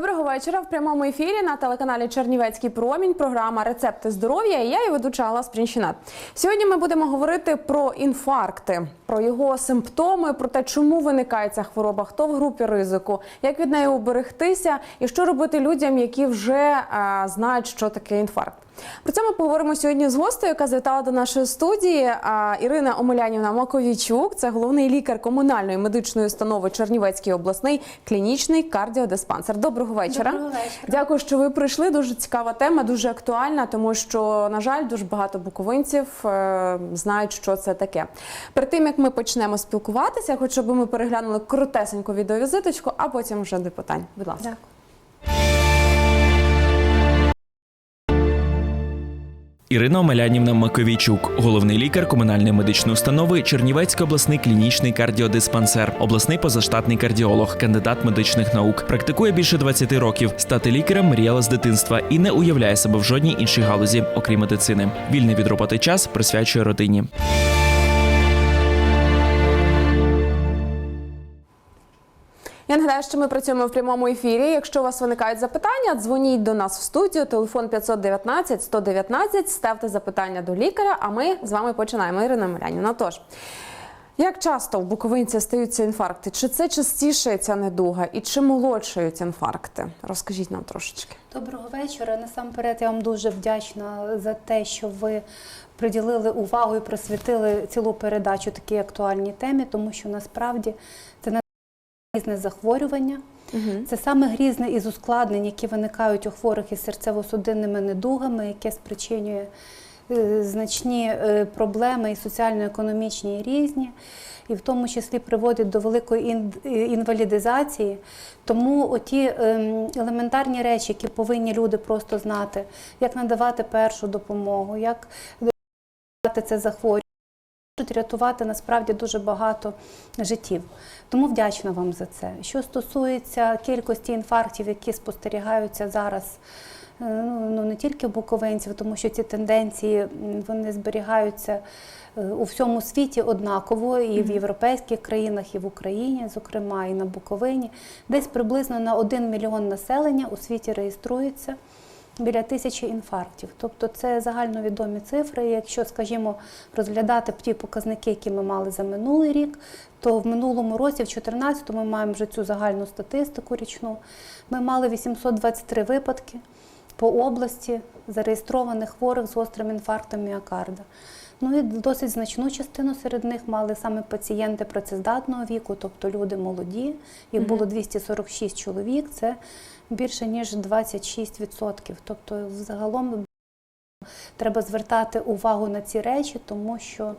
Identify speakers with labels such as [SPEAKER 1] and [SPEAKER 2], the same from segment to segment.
[SPEAKER 1] Доброго вечора. В прямому ефірі на телеканалі Чернівецький промінь. Програма Рецепти здоров'я. І я її ведуча Алла Спрінщина. Сьогодні ми будемо говорити про інфаркти, про його симптоми, про те, чому виникає ця хвороба, хто в групі ризику, як від неї уберегтися, і що робити людям, які вже а, знають, що таке інфаркт. Про це ми поговоримо сьогодні з гостею, яка завітала до нашої студії. Ірина Омелянівна Маковійчук, це головний лікар комунальної медичної установи Чернівецький обласний клінічний кардіодиспансер. Доброго вечора.
[SPEAKER 2] Доброго вечора.
[SPEAKER 1] Дякую, що ви прийшли. Дуже цікава тема, дуже актуальна, тому що, на жаль, дуже багато буковинців е, знають, що це таке. Перед тим як ми почнемо спілкуватися, я хочу, щоб ми переглянули коротесеньку відеовізиточку, а потім вже до питань. Будь ласка.
[SPEAKER 2] Дякую.
[SPEAKER 3] Ірина Омелянівна Маковійчук, головний лікар комунальної медичної установи Чернівецький обласний клінічний кардіодиспансер, обласний позаштатний кардіолог, кандидат медичних наук. Практикує більше 20 років. Стати лікарем мріяла з дитинства і не уявляє себе в жодній іншій галузі, окрім медицини. Вільний від роботи час присвячує родині.
[SPEAKER 1] Я нагадаю, що ми працюємо в прямому ефірі. Якщо у вас виникають запитання, дзвоніть до нас в студію. Телефон 519 119. Ставте запитання до лікаря. А ми з вами починаємо. Ірина Милянівна. Тож, як часто в буковинці стаються інфаркти? Чи це частіше ця недуга? І чи молодшають інфаркти? Розкажіть нам трошечки.
[SPEAKER 2] Доброго вечора. Насамперед я вам дуже вдячна за те, що ви приділили увагу і присвятили цілу передачу такій актуальній темі, тому що насправді це не різне захворювання. Це саме грізне із ускладнень, які виникають у хворих із серцево-судинними недугами, яке спричинює е, значні е, проблеми і соціально-економічні і різні, і в тому числі приводить до великої е, інвалідизації. Тому оті ем, елементарні речі, які повинні люди просто знати, як надавати першу допомогу, як давати це захворювання. Можуть рятувати насправді дуже багато життів. Тому вдячна вам за це. Що стосується кількості інфарктів, які спостерігаються зараз, е, ну не тільки в буковинців, тому що ці тенденції вони зберігаються е, у всьому світі однаково, і в європейських країнах, і в Україні, зокрема, і на Буковині. Десь приблизно на 1 мільйон населення у світі реєструється біля тисячі інфарктів. Тобто це загальновідомі цифри. Якщо, скажімо, розглядати ті показники, які ми мали за минулий рік, то в минулому році, в 2014 ми маємо вже цю загальну статистику річну. Ми мали 823 випадки по області зареєстрованих хворих з гострим інфарктом міокарда. Ну і досить значну частину серед них мали саме пацієнти працездатного віку, тобто люди молоді. Їх було 246 чоловік, це більше ніж 26%. Тобто, взагалом треба звертати увагу на ці речі, тому що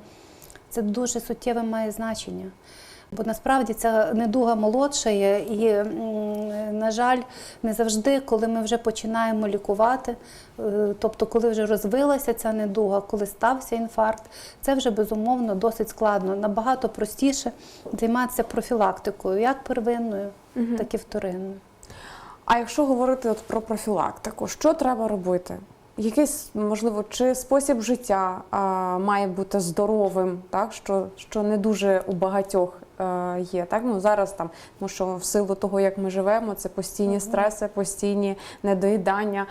[SPEAKER 2] це дуже суттєве має значення. Бо насправді ця недуга молодшає, і, на жаль, не завжди, коли ми вже починаємо лікувати, е, тобто коли вже розвилася ця недуга, коли стався інфаркт, це вже безумовно досить складно. Набагато простіше займатися профілактикою, як первинною, так і вторинною.
[SPEAKER 1] А якщо говорити от про профілактику, що треба робити? Якийсь, можливо, чи спосіб життя а, має бути здоровим, так що, що не дуже у багатьох є. Так ну зараз там, тому що в силу того, як ми живемо, це постійні стреси, постійні недоїдання.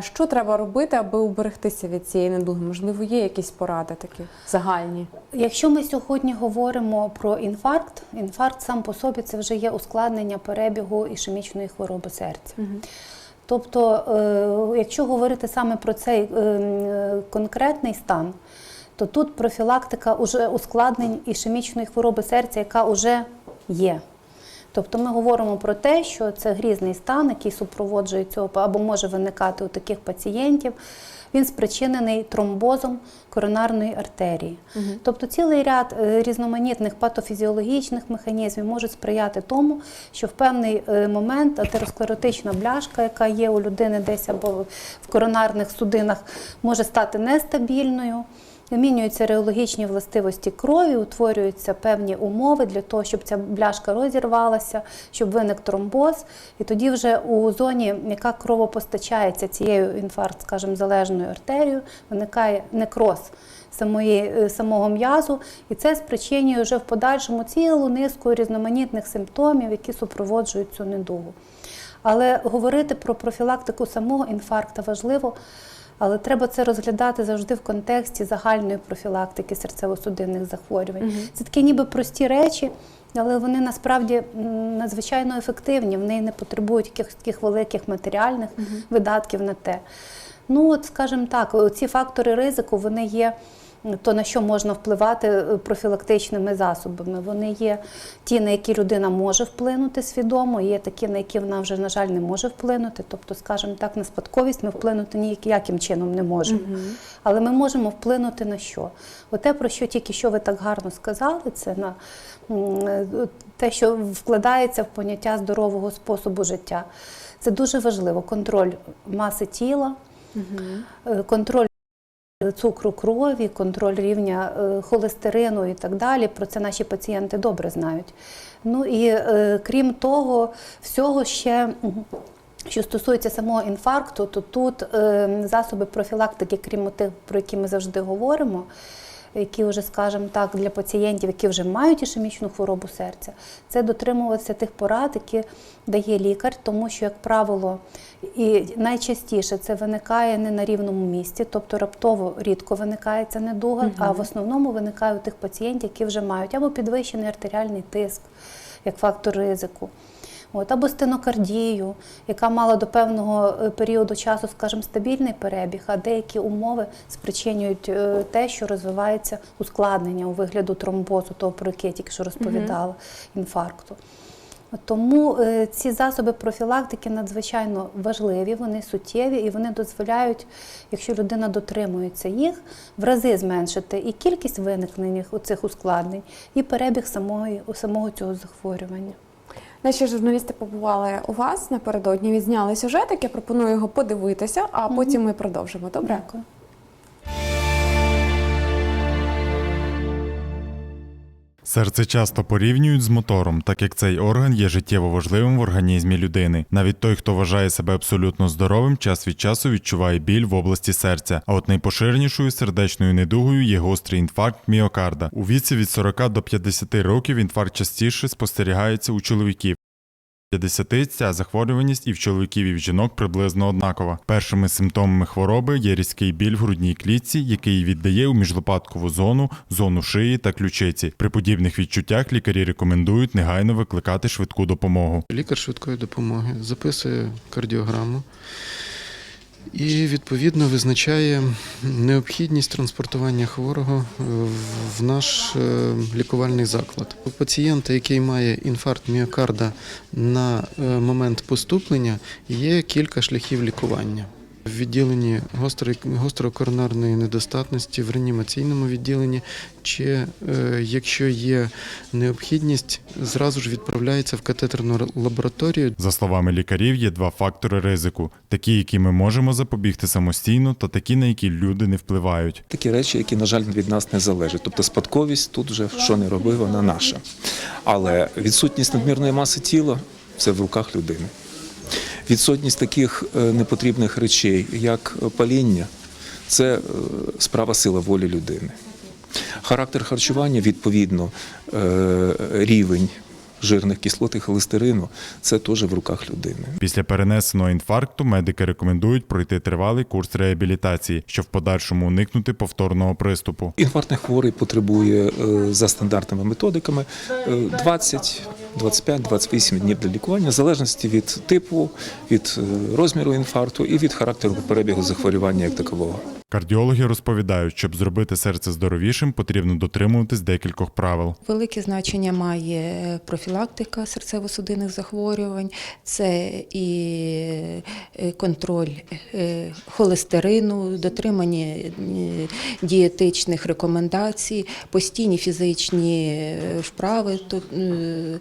[SPEAKER 1] Що треба робити, аби уберегтися від цієї недуги? Можливо, є якісь поради такі загальні?
[SPEAKER 2] Якщо ми сьогодні говоримо про інфаркт, інфаркт сам по собі це вже є ускладнення перебігу ішемічної хвороби серця. Тобто, е, якщо говорити саме про цей е, е, конкретний стан, то тут профілактика уже ускладнень ішемічної хвороби серця, яка вже є. Тобто ми говоримо про те, що це грізний стан, який супроводжує цього або може виникати у таких пацієнтів. Він спричинений тромбозом коронарної артерії. Тобто цілий ряд е, різноманітних патофізіологічних механізмів можуть сприяти тому, що в певний е, момент атеросклеротична бляшка, яка є у людини десь або в коронарних судинах, може стати нестабільною. Змінюються реологічні властивості крові, утворюються певні умови для того, щоб ця бляшка розірвалася, щоб виник тромбоз. І тоді вже у зоні, яка кровопостачається цією інфаркт, скажімо, залежною артерією, виникає некроз самої, е, самого м'язу, і це спричинює вже в подальшому цілу низку різноманітних симптомів, які супроводжують цю недугу. Але говорити про профілактику самого інфаркту важливо, але треба це розглядати завжди в контексті загальної профілактики серцево-судинних захворювань. Це такі ніби прості речі, але вони насправді надзвичайно ефективні. Вони не потребують якихось таких великих матеріальних видатків на те. Ну, от, скажімо так, ці фактори ризику вони є. То на що можна впливати е, профілактичними засобами? Вони є ті, на які людина може вплинути свідомо, є такі, на які вона вже, на жаль, не може вплинути. Тобто, скажімо так, на спадковість ми вплинути ніяким чином не можемо. Але ми можемо вплинути на що? Оте, про що тільки що ви так гарно сказали, це на е, те, що вкладається в поняття здорового способу життя. Це дуже важливо. Контроль маси тіла, е, контроль цукру крові, контроль рівня е, холестерину і так далі. Про це наші пацієнти добре знають. Ну і е, крім того, всього ще. Що стосується самого інфаркту, то тут е, засоби профілактики, крім тих, про які ми завжди говоримо, які вже, скажімо так, для пацієнтів, які вже мають ішемічну хворобу серця, це дотримуватися тих порад, які дає лікар, тому що, як правило, і найчастіше це виникає не на рівному місці, тобто раптово рідко виникає ця недуга, а в основному виникає у тих пацієнтів, які вже мають або підвищений артеріальний тиск, як фактор ризику. От, або стенокардію, яка мала до певного е, періоду часу, скажімо, стабільний перебіг, а деякі умови спричинюють е, те, що розвивається ускладнення у вигляду тромбозу, того, про яке я тільки що розповідала, інфаркту. Тому е, ці засоби профілактики надзвичайно важливі, вони суттєві і вони дозволяють, якщо людина дотримується їх, в рази зменшити і кількість виникнення цих ускладнень, і перебіг самого, самого цього захворювання.
[SPEAKER 1] Наші журналісти побували у вас напередодні, відзняли сюжетик. Я пропоную його подивитися, а потім ми продовжимо. Добре?
[SPEAKER 2] Дякую.
[SPEAKER 4] Серце часто порівнюють з мотором, так як цей орган є життєво важливим в організмі людини. Навіть той, хто вважає себе абсолютно здоровим, час від часу відчуває біль в області серця. А от найпоширенішою сердечною недугою є гострий інфаркт міокарда. У віці від 40 до 50 років інфаркт частіше спостерігається у чоловіків. 50 ця захворюваність і в чоловіків, і в жінок приблизно однакова. Першими симптомами хвороби є різкий біль в грудній клітці, який віддає у міжлопаткову зону, зону шиї та ключиці. При подібних відчуттях лікарі рекомендують негайно викликати швидку допомогу.
[SPEAKER 5] Лікар швидкої допомоги записує кардіограму і відповідно визначає необхідність транспортування хворого в наш е, лікувальний заклад. У пацієнта, який має інфаркт міокарда на е, момент поступлення, є кілька шляхів лікування. В відділенні гострої- гострокоронарної недостатності, в реанімаційному відділенні, чи е, якщо є необхідність, зразу ж відправляється в катетерну лабораторію,
[SPEAKER 4] За словами лікарів, є два фактори ризику: такі, які ми можемо запобігти самостійно, та такі, на які люди не впливають.
[SPEAKER 6] Такі речі, які, на жаль, від нас не залежать. Тобто спадковість тут вже що не роби, вона наша. Але відсутність надмірної маси тіла це в руках людини. Відсутність таких е, непотрібних речей, як паління, це е, справа сила волі людини. Характер харчування, відповідно, е, рівень жирних кислот і холестерину це теж в руках людини.
[SPEAKER 4] Після перенесеного інфаркту медики рекомендують пройти тривалий курс реабілітації, щоб в подальшому уникнути повторного приступу.
[SPEAKER 6] Інфарктний хворий потребує е, за стандартними методиками е, 20, 25, 28 днів для лікування, в залежності від типу, від е, розміру інфаркту і від характеру перебігу захворювання як такового.
[SPEAKER 4] Кардіологи розповідають, щоб зробити серце здоровішим, потрібно дотримуватись декількох правил.
[SPEAKER 7] Велике значення має профілактика серцево-судинних захворювань, це і е, контроль е, холестерину, дотримання е, дієтичних рекомендацій, постійні фізичні е, вправи, е, е,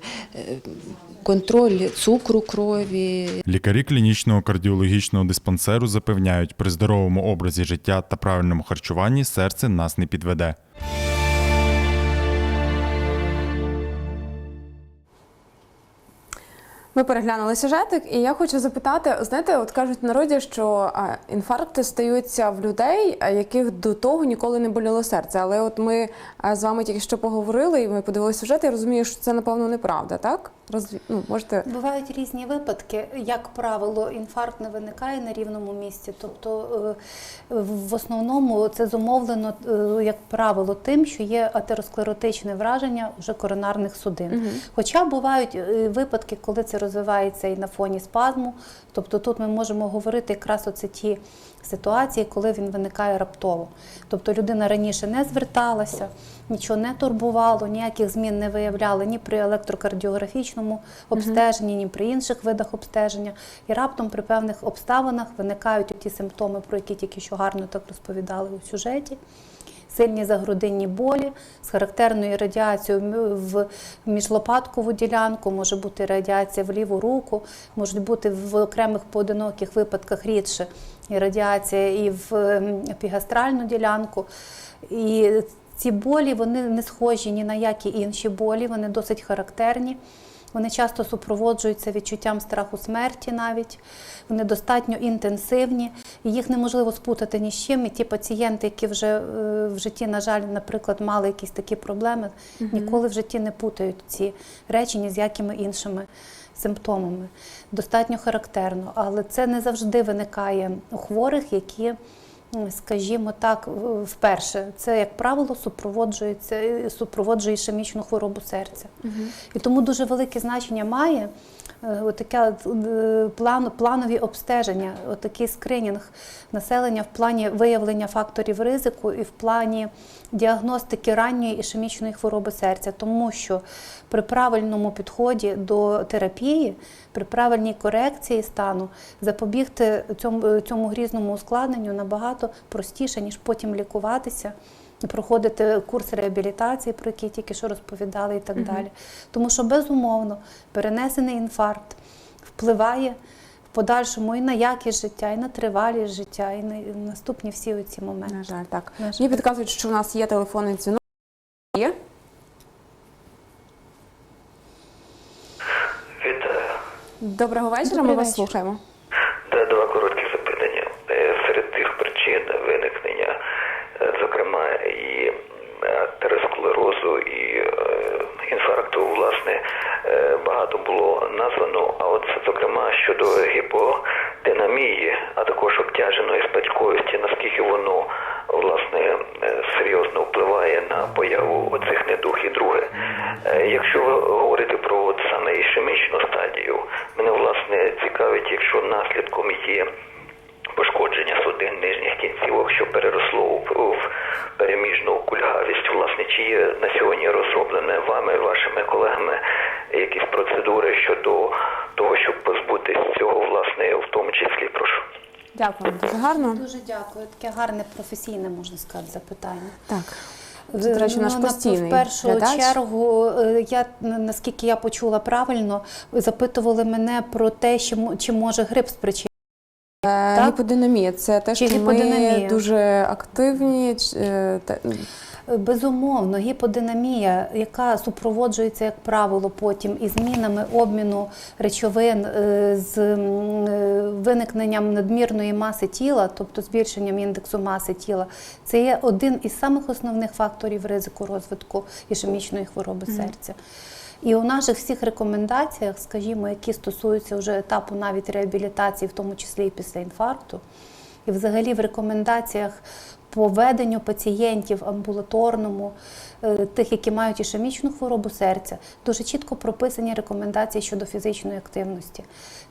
[SPEAKER 7] контроль цукру крові,
[SPEAKER 4] Лікарі клінічного кардіологічного диспансеру запевняють, при здоровому образі життя та правильному харчуванні серце нас не підведе.
[SPEAKER 1] Ми переглянули сюжетик, і я хочу запитати: знаєте, от кажуть в народі, що інфаркти стаються в людей, яких до того ніколи не боліло серце. Але от ми з вами тільки що поговорили, і ми подивилися сюжет. Я розумію, що це напевно неправда, так? Роз... Ну, можете
[SPEAKER 2] Бувають різні випадки. Як правило, інфаркт не виникає на рівному місці. Тобто, е, в основному це зумовлено, е, як правило, тим, що є атеросклеротичне враження вже коронарних судин. Хоча бувають е, випадки, коли це розвивається і на фоні спазму. Тобто тут ми можемо говорити якраз оце ті ситуації, коли він виникає раптово. Тобто людина раніше не зверталася, нічого не турбувало, ніяких змін не виявляли ні при електрокардіографічному обстеженні, ні при інших видах обстеження. І раптом при певних обставинах виникають ті симптоми, про які тільки що гарно так розповідали у сюжеті. Сильні загрудинні болі з характерною радіацією в міжлопаткову ділянку, може бути радіація в ліву руку, можуть бути в окремих поодиноких випадках рідше і радіація і в ем, епігастральну ділянку. І ці болі вони не схожі ні на які інші болі, вони досить характерні. Вони часто супроводжуються відчуттям страху смерті навіть. Вони достатньо інтенсивні, і їх неможливо спутати ні з чим. І ті пацієнти, які вже е, в житті, на жаль, наприклад, мали якісь такі проблеми, ніколи в житті не путають ці речі ні з якими іншими симптомами. Достатньо характерно, але це не завжди виникає у хворих, які скажімо так, вперше. Це, як правило, супроводжується, супроводжує ішемічну хворобу серця. І тому дуже велике значення має е, отаке е, план, планові обстеження, отакий скринінг населення в плані виявлення факторів ризику і в плані діагностики ранньої ішемічної хвороби серця, тому що при правильному підході до терапії, при правильній корекції стану запобігти цьому, цьому грізному ускладненню набагато простіше, ніж потім лікуватися. Проходити курс реабілітації, про який тільки що розповідали, і так далі. Тому що безумовно перенесений інфаркт впливає в подальшому і на якість життя, і на тривалість життя, і на наступні всі оці моменти.
[SPEAKER 1] на жаль, так.
[SPEAKER 2] На жаль.
[SPEAKER 1] Мені підказують, що у нас є телефонний дзвінок. Є?
[SPEAKER 8] Вітаю.
[SPEAKER 1] Доброго вечора.
[SPEAKER 2] Добрий
[SPEAKER 1] ми вас слухаємо.
[SPEAKER 8] Да, два короткі запитання. Е, Серед тих причин виникнення, е, зокрема, і атеросклерозу, і е, інфаркту, власне, е, багато було названо. А от, зокрема, щодо гіподинамії, а також обтяженої спадковості, наскільки воно власне е, серйозно впливає на появу оцих недуг. І друге, е, якщо ви говорите про от саме ішемічну стадію, мене власне цікавить, якщо наслідком є пошкодження судин нижніх кінцівок, що переросло в, в переміжну кульгавість. Власне, чи є на сьогодні розроблене вами, вашими колегами якісь процедури щодо того, щоб позбутися цього, власне, в тому числі прошу.
[SPEAKER 1] Дякую, дуже гарно.
[SPEAKER 2] Дуже дякую. Таке гарне професійне, можна сказати, запитання.
[SPEAKER 1] Так. Це, до речі, наш
[SPEAKER 2] Ну, на- В першу
[SPEAKER 1] глядач.
[SPEAKER 2] чергу, е, я наскільки я почула правильно, запитували мене про те, чи може грип спричинити.
[SPEAKER 1] Е,
[SPEAKER 2] Так?
[SPEAKER 1] Гіподинамія це те, що ми дуже активні. е, те-
[SPEAKER 2] Безумовно, гіподинамія, яка супроводжується, як правило, потім і змінами обміну речовин е, з е, виникненням надмірної маси тіла, тобто збільшенням індексу маси тіла, це є один із самих основних факторів ризику розвитку ішемічної хвороби серця. І у наших всіх рекомендаціях, скажімо, які стосуються вже етапу навіть реабілітації, в тому числі і після інфаркту, і взагалі в рекомендаціях по веденню пацієнтів амбулаторному, е, тих, які мають ішемічну хворобу серця, дуже чітко прописані рекомендації щодо фізичної активності.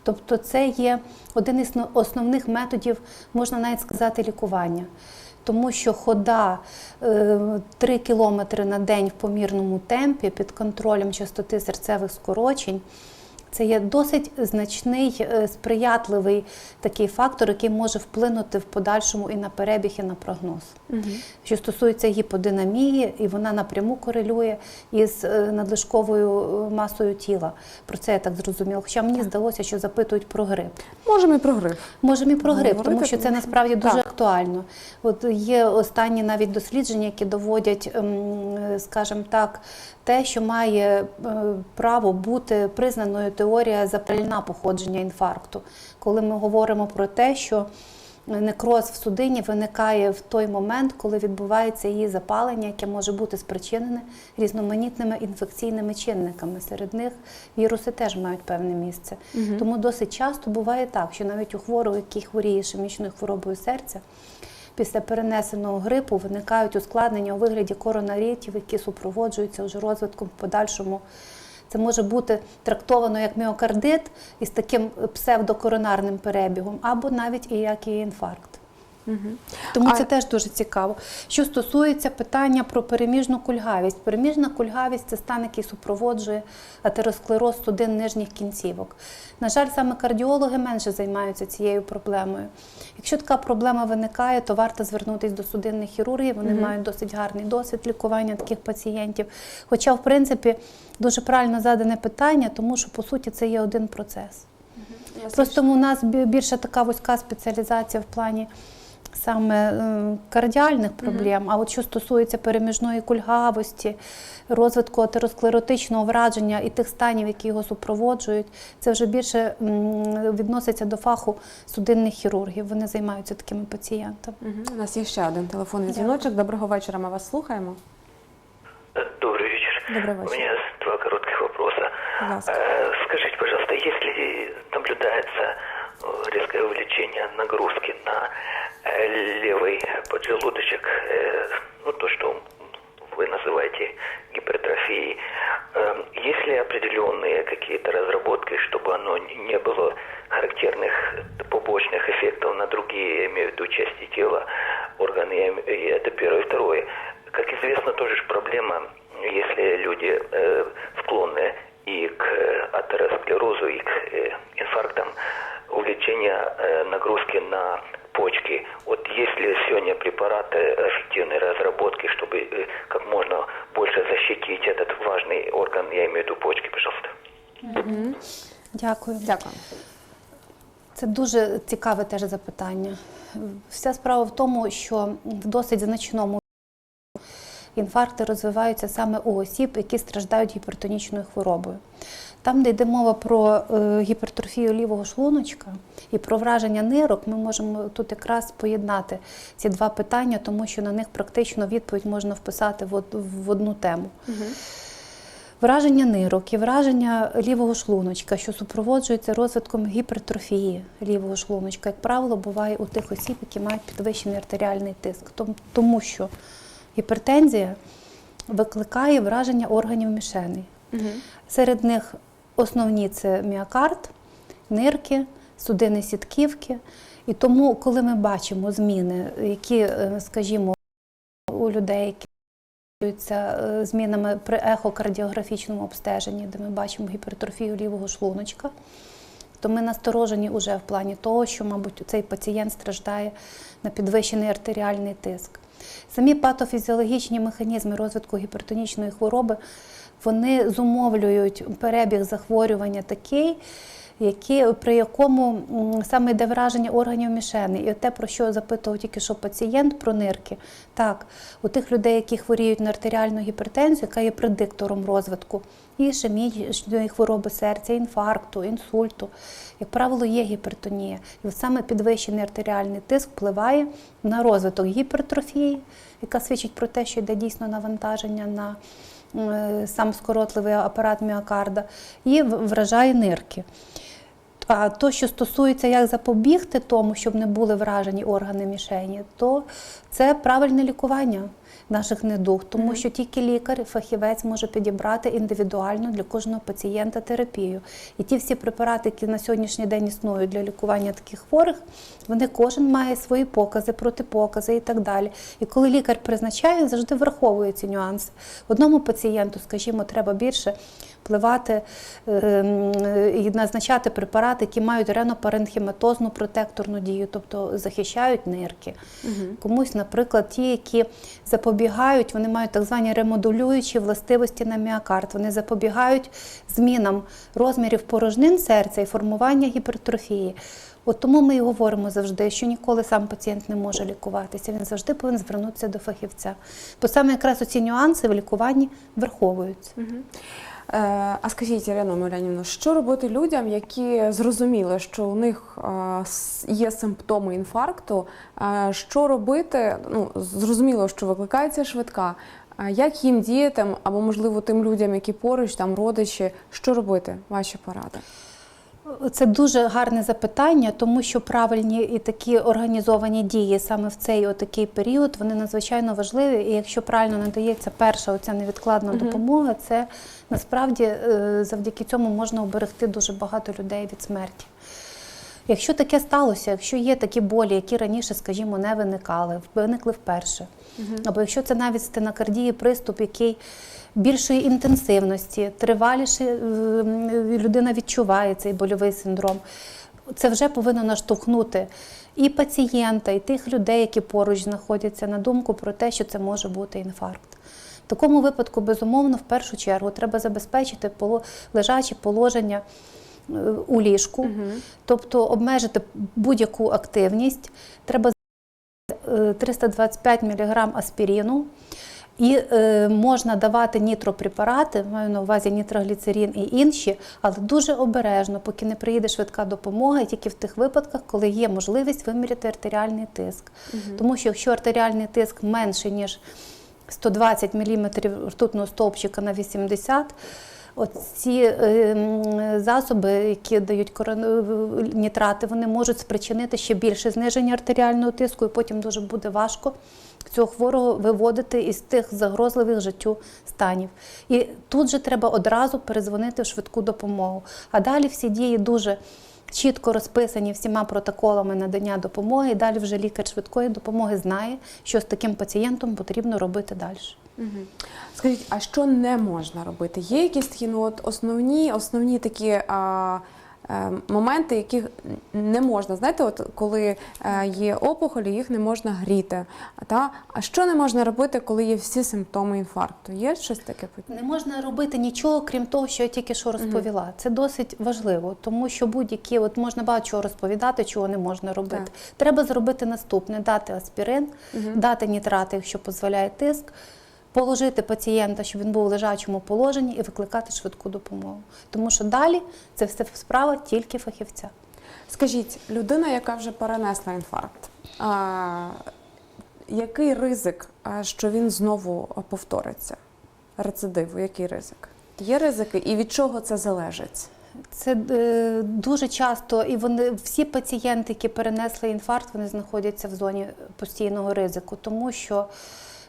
[SPEAKER 2] Тобто це є один із основних методів, можна навіть сказати, лікування. Тому що хода 3 кілометри на день в помірному темпі під контролем частоти серцевих скорочень це є досить значний е, сприятливий такий фактор, який може вплинути в подальшому і на перебіг, і на прогноз. Що стосується гіподинамії, і вона напряму корелює із е, надлишковою е, масою тіла. Про це я так зрозуміла. Хоча мені здалося, що запитують про грип.
[SPEAKER 1] Можемо і про грип.
[SPEAKER 2] Можемо і про грип,
[SPEAKER 1] Говорити,
[SPEAKER 2] тому що це насправді дуже
[SPEAKER 1] Так.
[SPEAKER 2] актуально. От є останні навіть дослідження, які доводять ем, скажімо так, те, що має е, право бути признаною теорія запальна походження інфаркту, коли ми говоримо про те, що некроз в судині виникає в той момент, коли відбувається її запалення, яке може бути спричинене різноманітними інфекційними чинниками. Серед них віруси теж мають певне місце. Тому досить часто буває так, що навіть у хворого, який хворіє ішемічною хворобою серця, після перенесеного грипу виникають ускладнення у вигляді коронарітів, які супроводжуються вже розвитком в подальшому. Це може бути трактовано як міокардит із таким псевдокоронарним перебігом, або навіть і як і інфаркт. Тому
[SPEAKER 1] А-
[SPEAKER 2] це теж дуже цікаво. Що стосується питання про переміжну кульгавість, переміжна кульгавість це стан, який супроводжує атеросклероз судин нижніх кінцівок. На жаль, саме кардіологи менше займаються цією проблемою. Якщо така проблема виникає, то варто звернутися до судинних хірургів. Вони мають досить гарний досвід лікування таких пацієнтів. Хоча, в принципі, дуже правильно задане питання, тому що по суті це є один процес. Просто у нас бі- більше така вузька спеціалізація в плані саме е, кардіальних проблем. А от що стосується переміжної кульгавості, розвитку атеросклеротичного враження і тих станів, які його супроводжують, це вже більше м, відноситься до фаху судинних хірургів. Вони займаються такими пацієнтами.
[SPEAKER 1] Мгм. У нас є ще один телефонний дзвіночок. Доброго вечора. Ми вас слухаємо.
[SPEAKER 8] Добрый вечер.
[SPEAKER 1] Добрый
[SPEAKER 8] У
[SPEAKER 1] вечер.
[SPEAKER 8] меня два коротких вопроса.
[SPEAKER 1] Пожалуйста.
[SPEAKER 8] Э, Скажите, пожалуйста, если наблюдается э, резкое увеличение нагрузки на э, левый поджелудочек, э, ну то, что вы называете гипертрофией, э, есть ли определенные какие-то разработки, чтобы оно не было характерных побочных эффектов на другие, я имею в виду части тела, органы, это первое. Второе, как известно, тоже проблема, если люди э, склонны и к э, атеросклерозу, и к э, инфарктам, увеличение э, нагрузки на почки. Вот есть ли сегодня препараты эффективной разработки, чтобы э, как можно больше защитить этот важный орган, я имею в виду почки, пожалуйста.
[SPEAKER 2] Дякую.
[SPEAKER 1] Дякую.
[SPEAKER 2] Це дуже цікаве теж запитання. Вся справа в тому, що в досить значному інфаркти розвиваються саме у осіб, які страждають гіпертонічною хворобою. Там, де йде мова про е, гіпертрофію лівого шлуночка і про враження нирок, ми можемо тут якраз поєднати ці два питання, тому що на них практично відповідь можна вписати в, одну тему. Враження нирок і враження лівого шлуночка, що супроводжується розвитком гіпертрофії лівого шлуночка, як правило, буває у тих осіб, які мають підвищений артеріальний тиск, тому що гіпертензія викликає враження органів мішеней. Серед них основні це міокард, нирки, судини сітківки. І тому, коли ми бачимо зміни, які, е, скажімо, у людей, які е, змінами при ехокардіографічному обстеженні, де ми бачимо гіпертрофію лівого шлуночка, то ми насторожені вже в плані того, що, мабуть, цей пацієнт страждає на підвищений артеріальний тиск. Самі патофізіологічні механізми розвитку гіпертонічної хвороби вони зумовлюють перебіг захворювання такий, які, при якому саме йде враження органів мішени. І те, про що запитував тільки що пацієнт про нирки, так, у тих людей, які хворіють на артеріальну гіпертензію, яка є предиктором розвитку ішемічної хвороби серця, інфаркту, інсульту, як правило, є гіпертонія. І саме підвищений артеріальний тиск впливає на розвиток гіпертрофії, яка свідчить про те, що йде дійсно навантаження на сам скоротливий апарат міокарда, і вражає нирки. А то, що стосується, як запобігти тому, щоб не були вражені органи мішені, то це правильне лікування наших недуг, тому що тільки лікар, фахівець може підібрати індивідуально для кожного пацієнта терапію. І ті всі препарати, які на сьогоднішній день існують для лікування таких хворих, вони кожен має свої покази, протипокази і так далі. І коли лікар призначає, він завжди враховує ці нюанси. Одному пацієнту, скажімо, треба більше впливати е, і назначати препарати, які мають ренопаренхематозну протекторну дію, тобто захищають нирки. Комусь, наприклад, ті, які запобігають запобігають, вони мають так звані ремодулюючі властивості на міокард. Вони запобігають змінам розмірів порожнин серця і формування гіпертрофії. От тому ми і говоримо завжди, що ніколи сам пацієнт не може лікуватися. Він завжди повинен звернутися до фахівця. Бо саме якраз оці нюанси в лікуванні враховуються.
[SPEAKER 1] Е, а скажіть, Ірина Милянівна, що робити людям, які зрозуміли, що у них е, є симптоми інфаркту? Е, що робити? Ну, зрозуміло, що викликається швидка. Як їм діяти, або можливо тим людям, які поруч, там родичі, що робити? Ваші поради?
[SPEAKER 2] Це дуже гарне запитання, тому що правильні і такі організовані дії саме в цей отакий період вони надзвичайно важливі. І якщо правильно надається перша оця невідкладна допомога, це насправді е, завдяки цьому можна оберегти дуже багато людей від смерті. Якщо таке сталося, якщо є такі болі, які раніше, скажімо, не виникали, виникли вперше, або якщо це навіть стенокардії, приступ, який більшої інтенсивності, триваліше е, людина відчуває цей больовий синдром, це вже повинно наштовхнути і пацієнта, і тих людей, які поруч знаходяться, на думку про те, що це може бути інфаркт. В такому випадку, безумовно, в першу чергу треба забезпечити лежаче положення е, у ліжку, тобто обмежити будь-яку активність. Треба е, 325 мг аспіріну. І е, можна давати нітропрепарати, маю на увазі нітрогліцерин і інші, але дуже обережно, поки не приїде швидка допомога, і тільки в тих випадках, коли є можливість виміряти артеріальний тиск. Тому що якщо артеріальний тиск менший, ніж 120 мм ртутного стовпчика на 80, От ці е, засоби, які дають нітрати, вони можуть спричинити ще більше зниження артеріального тиску, і потім дуже буде важко цього хворого виводити із тих загрозливих життю станів. І тут же треба одразу перезвонити в швидку допомогу. А далі всі дії дуже чітко розписані всіма протоколами надання допомоги. І далі вже лікар швидкої допомоги знає, що з таким пацієнтом потрібно робити далі.
[SPEAKER 1] Скажіть, а що не можна робити? Є якісь такі ну, от основні, основні такі а, моменти, яких не можна. Знаєте, от коли е, є опухолі, їх не можна гріти. Та? а що не можна робити, коли є всі симптоми інфаркту? Є щось таке?
[SPEAKER 2] Не можна робити нічого, крім того, що я тільки що розповіла. Це досить важливо, тому що будь-які, от можна багато чого розповідати, чого не можна робити.
[SPEAKER 1] Так.
[SPEAKER 2] Треба зробити наступне: дати аспірин, дати нітрати, якщо дозволяє тиск, положити пацієнта, щоб він був в лежачому положенні, і викликати швидку допомогу. Тому що далі це все справа тільки фахівця.
[SPEAKER 1] Скажіть, людина, яка вже перенесла інфаркт, а, який ризик, що він знову повториться? Рецидиву, який ризик? Є ризики, і від чого це залежить?
[SPEAKER 2] Це е, дуже часто, і вони всі пацієнти, які перенесли інфаркт, вони знаходяться в зоні постійного ризику, тому що,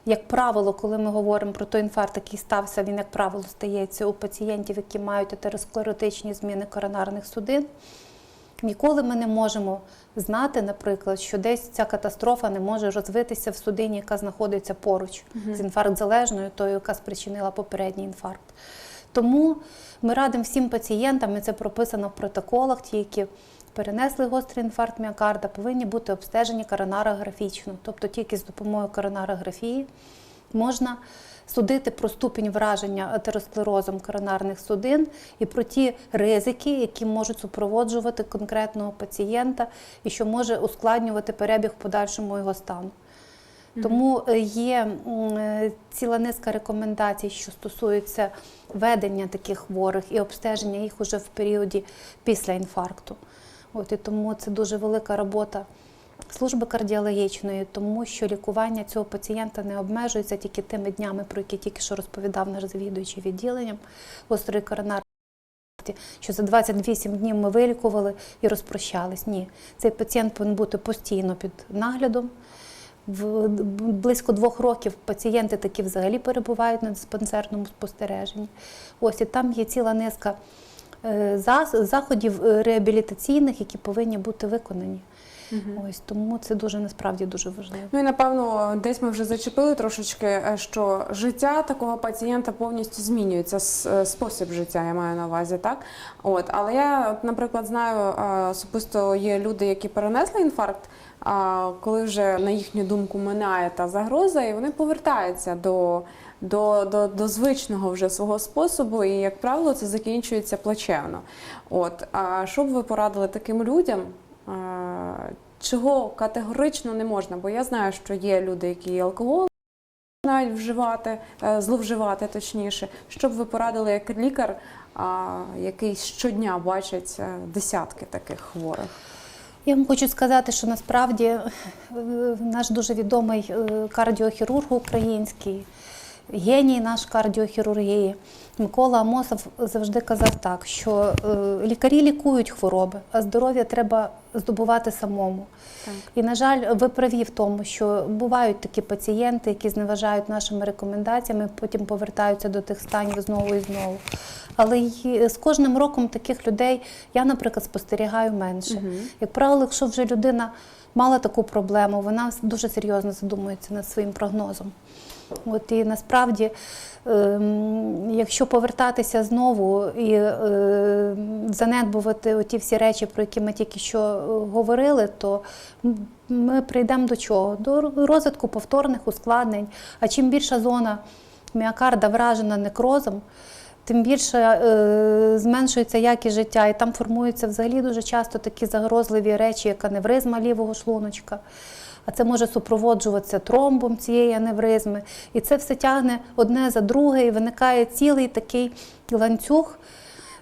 [SPEAKER 2] як правило, коли ми говоримо про той інфаркт, який стався, він, як правило, стається у пацієнтів, які мають атеросклеротичні зміни коронарних судин. Ніколи ми не можемо знати, наприклад, що десь ця катастрофа не може розвитися в судині, яка знаходиться поруч з інфаркт-залежною, тою, яка спричинила попередній інфаркт. Тому ми радимо всім пацієнтам, і це прописано в протоколах, ті, які перенесли гострий інфаркт міокарда, повинні бути обстежені коронарографічно, тобто тільки з допомогою коронарографії можна судити про ступінь враження атеросклерозом коронарних судин і про ті ризики, які можуть супроводжувати конкретного пацієнта і що може ускладнювати перебіг в подальшому його стану. Тому е, є е, ціла низка рекомендацій, що стосуються ведення таких хворих і обстеження їх уже в періоді після інфаркту. От і тому це дуже велика робота служби кардіологічної, тому що лікування цього пацієнта не обмежується тільки тими днями, про які тільки що розповідав наш завідуючий відділенням гострої коронарної що за 28 днів ми вилікували і розпрощались. Ні, цей пацієнт повинен бути постійно під наглядом. В близько двох років пацієнти такі взагалі перебувають на диспансерному спостереженні. Ось і там є ціла низка заходів е, реабілітаційних, які повинні бути виконані. Ось тому це дуже насправді дуже важливо.
[SPEAKER 1] Ну і напевно, десь ми вже зачепили трошечки, е, що життя такого пацієнта повністю змінюється, е, спосіб життя, я маю на увазі, так? От, але я, от, наприклад, знаю, е, особисто є люди, які перенесли інфаркт, а коли вже на їхню думку минає та загроза, і вони повертаються до, до, до, до звичного вже свого способу, і, як правило, це закінчується плачевно. От, а що б ви порадили таким людям? Чого категорично не можна? Бо я знаю, що є люди, які алкоголь починають вживати, е, зловживати точніше. Що б ви порадили як лікар, який щодня бачить е, десятки таких хворих?
[SPEAKER 2] Я вам хочу сказати, що насправді е, наш дуже відомий кардіохірург український, геній наш кардіохірургії, Микола Амосов завжди казав так, що е, лікарі лікують хвороби, а здоров'я треба здобувати самому.
[SPEAKER 1] Так.
[SPEAKER 2] І, на жаль, ви праві в тому, що бувають такі пацієнти, які зневажають нашими рекомендаціями, потім повертаються до тих станів знову і знову. Але з кожним роком таких людей я, наприклад, спостерігаю менше. Як правило, якщо вже людина мала таку проблему, вона дуже серйозно задумується над своїм прогнозом. От і насправді, ем, якщо повертатися знову і е, занедбувати ті всі речі, про які ми тільки що е, говорили, то ми прийдемо до чого? До розвитку повторних ускладнень. А чим більша зона міокарда вражена некрозом, тим більше е, зменшується якість життя, і там формуються взагалі дуже часто такі загрозливі речі, як аневризма лівого шлуночка. А це може супроводжуватися тромбом цієї аневризми. І це все тягне одне за друге, і виникає цілий такий ланцюг,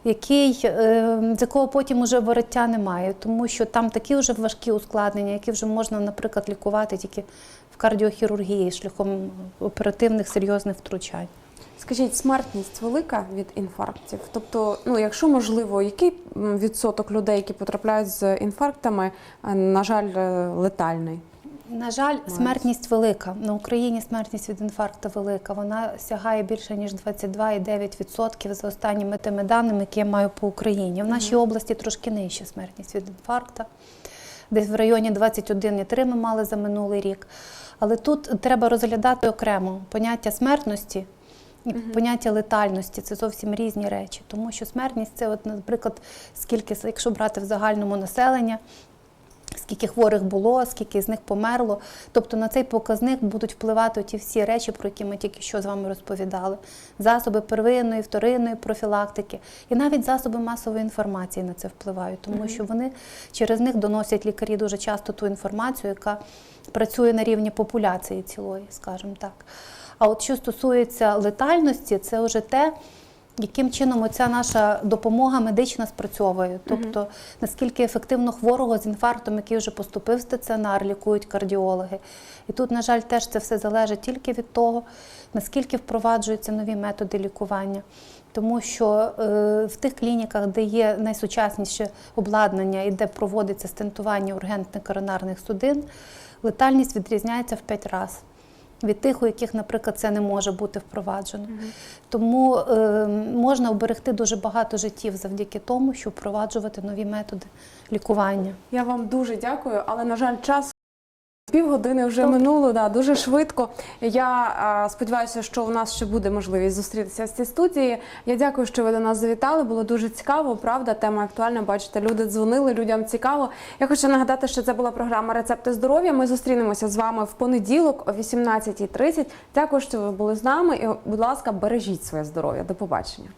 [SPEAKER 2] який, е, з якого потім уже вороття немає, тому що там такі вже важкі ускладнення, які вже можна, наприклад, лікувати тільки в кардіохірургії шляхом оперативних серйозних втручань.
[SPEAKER 1] Скажіть, смертність велика від інфарктів? Тобто, ну якщо можливо, який відсоток людей, які потрапляють з інфарктами, е, на жаль, е, летальний?
[SPEAKER 2] На жаль, смертність велика. На Україні смертність від інфаркту велика. Вона сягає більше ніж 22,9% за останніми тими даними, які я маю по Україні. В нашій області трошки нижча смертність від інфаркта. Десь в районі 21,3 ми мали за минулий рік. Але тут треба розглядати окремо поняття смертності і поняття летальності це зовсім різні речі. Тому що смертність це, от, наприклад, скільки, якщо брати в загальному населення, скільки хворих було, скільки з них померло. Тобто на цей показник будуть впливати ті всі речі, про які ми тільки що з вами розповідали. Засоби первинної, вторинної профілактики і навіть засоби масової інформації на це впливають, тому що вони через них доносять лікарі дуже часто ту інформацію, яка працює на рівні популяції цілої, скажімо так. А от що стосується летальності, це вже те, яким чином оця наша допомога медична спрацьовує. Тобто, наскільки ефективно хворого з інфарктом, який вже поступив в стаціонар, лікують кардіологи. І тут, на жаль, теж це все залежить тільки від того, наскільки впроваджуються нові методи лікування. Тому що е, в тих клініках, де є найсучасніше обладнання і де проводиться стентування ургентних коронарних судин, летальність відрізняється в 5 разів від тих, у яких, наприклад, це не може бути впроваджено. Тому е, можна оберегти дуже багато життів завдяки тому, щоб впроваджувати нові методи лікування.
[SPEAKER 1] Я вам дуже дякую, але на жаль, час. Півгодини вже минуло, да, дуже швидко. Я а, сподіваюся, що у нас ще буде можливість зустрітися в цій студії. Я дякую, що ви до нас завітали. Було дуже цікаво. Правда, тема актуальна. Бачите, люди дзвонили, людям цікаво. Я хочу нагадати, що це була програма Рецепти здоров'я. Ми зустрінемося з вами в понеділок о 18.30. Дякую, що ви були з нами. І, будь ласка, бережіть своє здоров'я. До побачення.